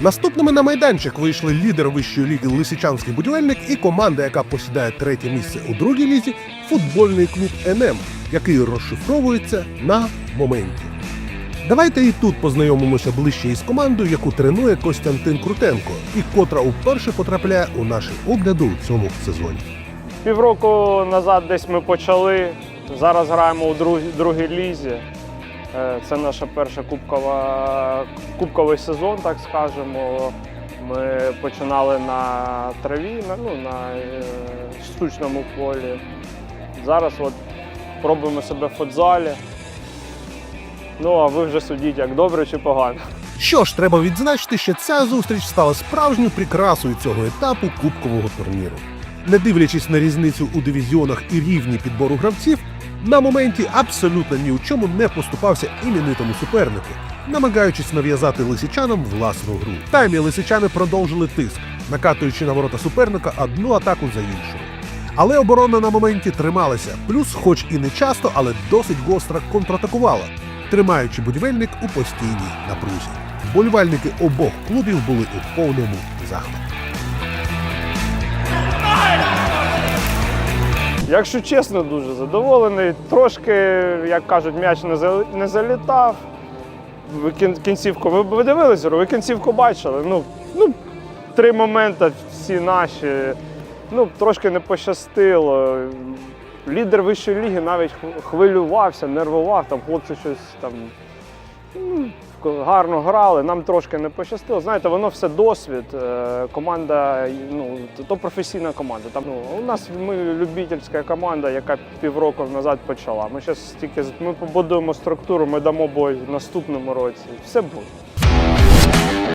Наступними на майданчик вийшли лідер вищої ліги Лисичанський будівельник і команда, яка посідає третє місце у другій лізі, футбольний клуб НМ, який розшифровується на моменті. Давайте і тут познайомимося ближче із командою, яку тренує Костянтин Крутенко, і котра вперше потрапляє у наші огляди у цьому сезоні. Півроку назад десь ми почали. Зараз граємо у другій лізі. Е, Це наша перша кубкова, кубковий сезон, так скажемо. Ми починали на траві, на, ну, на е, штучному полі. Зараз от пробуємо себе в футзалі. Ну, а ви вже судіть, як добре чи погано. Що ж, треба відзначити, що ця зустріч стала справжньою прикрасою цього етапу кубкового турніру. Не дивлячись на різницю у дивізіонах і рівні підбору гравців, на моменті абсолютно ні у чому не поступався іменитому супернику, намагаючись нав'язати лисичанам власну гру. Таймі лисичани продовжили тиск, накатуючи на ворота суперника одну атаку за іншою. Але оборона на моменті трималася, плюс, хоч і не часто, але досить гостро контратакувала, тримаючи будівельник у постійній напрузі. Вболівальники обох клубів були у повному захваті. Якщо чесно, дуже задоволений. Трошки, як кажуть, м'яч не залітав. Кінцівку ви дивилися, ви кінцівку бачили. Ну, ну, три моменти всі наші. Ну, трошки не пощастило. Лідер вищої ліги навіть хвилювався, нервував, там хлопці щось там гарно грали, нам трошки не пощастило. Знаєте, воно все досвід. Е, Команда, ну, то професійна команда. Там, ну, у нас ми любительська команда, яка півроку назад почала. Ми зараз тільки ми побудуємо структуру, ми дамо бой в наступному році. Все буде.